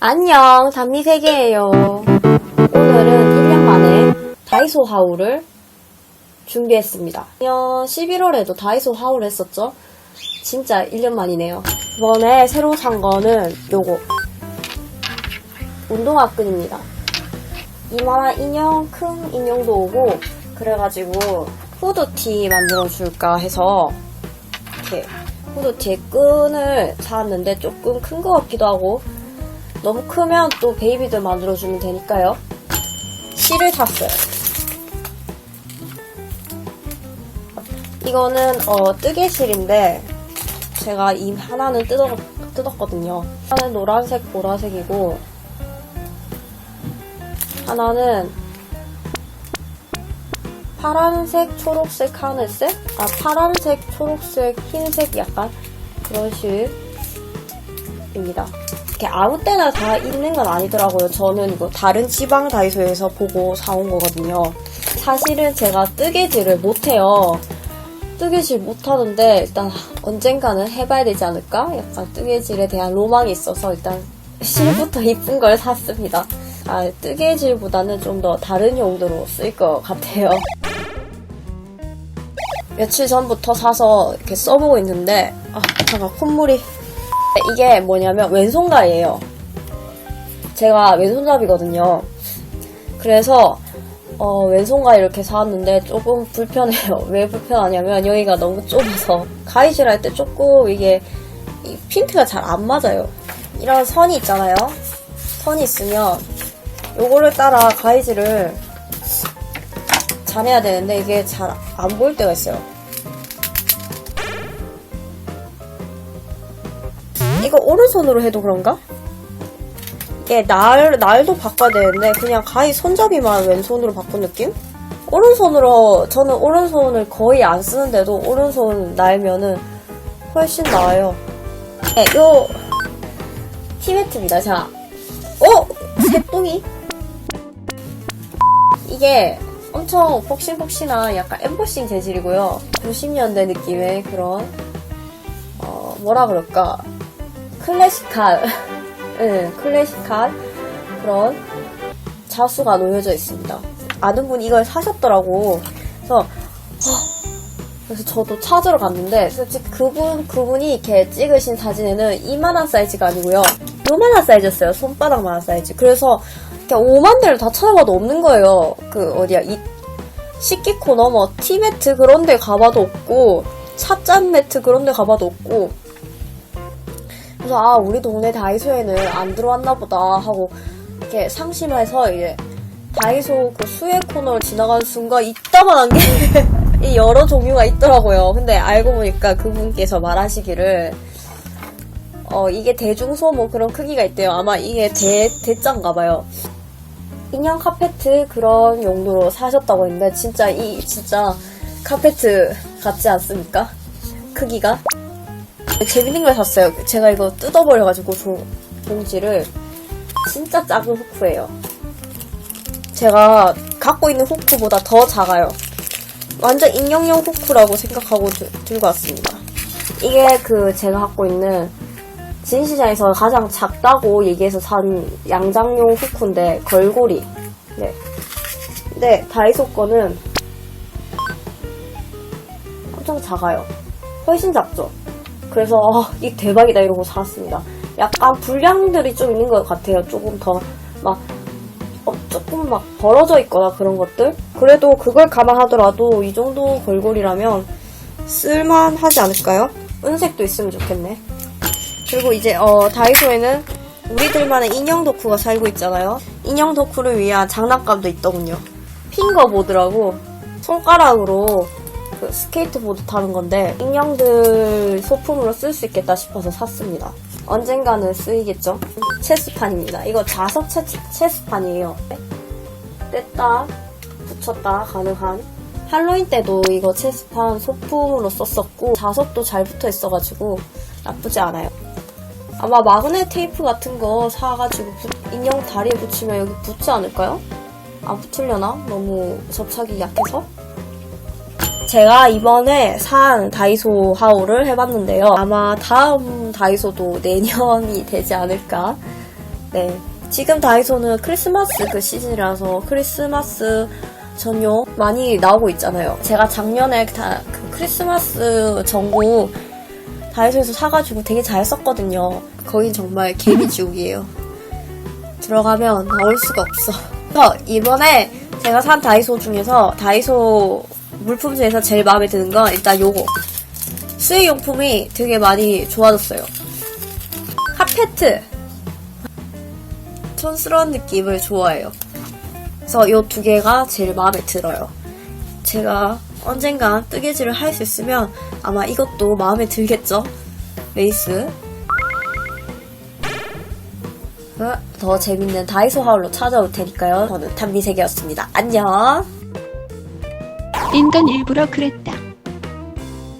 안녕, 단미세계예요. 오늘은 1년 만에 다이소 하울을 준비했습니다. 작년 11월에도 다이소 하울 했었죠? 진짜 1년 만이네요. 이번에 새로 산 거는 요거. 운동화 끈입니다. 이만한 인형, 큰 인형도 오고, 그래가지고 후드티 만들어줄까 해서 이렇게 후드티에 끈을 사왔는데 조금 큰것 같기도 하고 너무 크면 또 베이비들 만들어주면 되니까요. 실을 샀어요. 이거는 어, 뜨개 실인데 제가 이 하나는 뜯어, 뜯었거든요. 하나는 노란색, 보라색이고 하나는 파란색, 초록색, 하늘색? 아, 파란색, 초록색, 흰색 약간 그런 실입니다. 이렇게 아무 때나 다 있는 건 아니더라고요. 저는 이거 다른 지방 다이소에서 보고 사온 거거든요. 사실은 제가 뜨개질을 못해요. 뜨개질 못하는데 일단 언젠가는 해봐야 되지 않을까? 약간 뜨개질에 대한 로망이 있어서 일단 실부터 이쁜 걸 샀습니다. 아, 뜨개질보다는 좀 더 다른 용도로 쓸 것 같아요. 며칠 전부터 사서 이렇게 써보고 있는데, 아, 잠깐 콧물이. 이게 뭐냐면 왼손가예요. 제가 왼손잡이거든요. 그래서 어, 왼손가 이렇게 사왔는데 조금 불편해요. 왜 불편하냐면 여기가 너무 좁아서 가위질 할 때 조금 이게 이 핀트가 잘 안 맞아요. 이런 선이 있잖아요. 선이 있으면 요거를 따라 가위질을 잘해야 되는데 이게 잘 안 보일 때가 있어요. 이거 오른손으로 해도 그런가? 이게 날, 날도 바꿔야 되는데 그냥 가위 손잡이만 왼손으로 바꾼 느낌? 오른손으로 저는 오른손을 거의 안 쓰는데도 오른손 날면은 훨씬 나아요. 네, 요 티매트입니다. 자, 어? 새똥이? 이게 엄청 폭신폭신한 약간 엠보싱 재질이고요. 90년대 느낌의 그런 어, 뭐라 그럴까 클래식한 네, 클래식한 그런 자수가 놓여져 있습니다. 아는 분이 이걸 사셨더라고. 그래서 어, 그래서 저도 찾으러 갔는데 솔직히 그분 그분이 이렇게 찍으신 사진에는 이만한 사이즈가 아니고요. 요만한 사이즈였어요. 손바닥만한 사이즈. 그래서 그냥 5만 대를 다 찾아봐도 없는 거예요. 그 어디야 이 식기코 넘어 티매트 그런 데 가봐도 없고 찻잔 매트 그런 데 가봐도 없고 그래서 아 우리 동네 다이소에는 안 들어왔나 보다 하고 이렇게 상심해서 이제 다이소 그 수혜 코너를 지나가는 순간 이따만한 게 이 여러 종류가 있더라고요. 근데 알고 보니까 그분께서 말하시기를 어 이게 대중소 뭐 그런 크기가 있대요. 아마 이게 대 대자인가 봐요. 인형 카페트 그런 용도로 사셨다고 했는데 진짜 이 진짜 카페트 같지 않습니까? 크기가 재밌는 걸 샀어요. 제가 이거 뜯어버려가지고 종, 봉지를 진짜 작은 후크예요. 제가 갖고 있는 후크보다 더 작아요. 완전 인형용 후크라고 생각하고 들, 들고 왔습니다. 이게 그 제가 갖고 있는 진시장에서 가장 작다고 얘기해서 산 양장용 후크인데 걸고리. 네. 근데 다이소 거는 엄청 작아요. 훨씬 작죠. 그래서 어, 이 대박이다 이러고 사왔습니다. 약간 불량들이 좀 있는 것 같아요. 조금 더막 어, 조금 막 벌어져 있거나 그런 것들. 그래도 그걸 감안하더라도 이 정도 걸골이라면 쓸만하지 않을까요? 은색도 있으면 좋겠네. 그리고 이제 어, 다이소에는 우리들만의 인형 덕후가 살고 있잖아요. 인형 덕후를 위한 장난감도 있더군요. 핑거보드라고 손가락으로 그 스케이트보드 타는 건데 인형들 소품으로 쓸 수 있겠다 싶어서 샀습니다. 언젠가는 쓰이겠죠? 체스판입니다. 이거 자석 체, 체스판이에요. 뗐다 붙였다 가능한 할로윈 때도 이거 체스판 소품으로 썼었고 자석도 잘 붙어 있어가지고 나쁘지 않아요. 아마 마그넷 테이프 같은 거 사가지고 붙- 인형 다리에 붙이면 여기 붙지 않을까요? 안 붙으려나? 너무 접착이 약해서? 제가 이번에 산 다이소 하울을 해봤는데요. 아마 다음 다이소도 내년이 되지 않을까 네. 지금 다이소는 크리스마스 그 시즌이라서 크리스마스 전용 많이 나오고 있잖아요. 제가 작년에 다, 그 크리스마스 전구 다이소에서 사가지고 되게 잘 썼거든요. 거긴 정말 개미지옥이에요. 들어가면 나올 수가 없어. 그래서 이번에 제가 산 다이소 중에서 다이소 물품 중에서 제일 마음에 드는 건 일단 요거. 수의용품이 되게 많이 좋아졌어요. 카페트. 촌스러운 느낌을 좋아해요. 그래서 요 두 개가 제일 마음에 들어요. 제가 언젠간 뜨개질을 할 수 있으면 아마 이것도 마음에 들겠죠? 레이스. 어, 더 재밌는 다이소 하울로 찾아올 테니까요. 저는 탐미세계였습니다. 안녕! 인간 일부러 그랬다.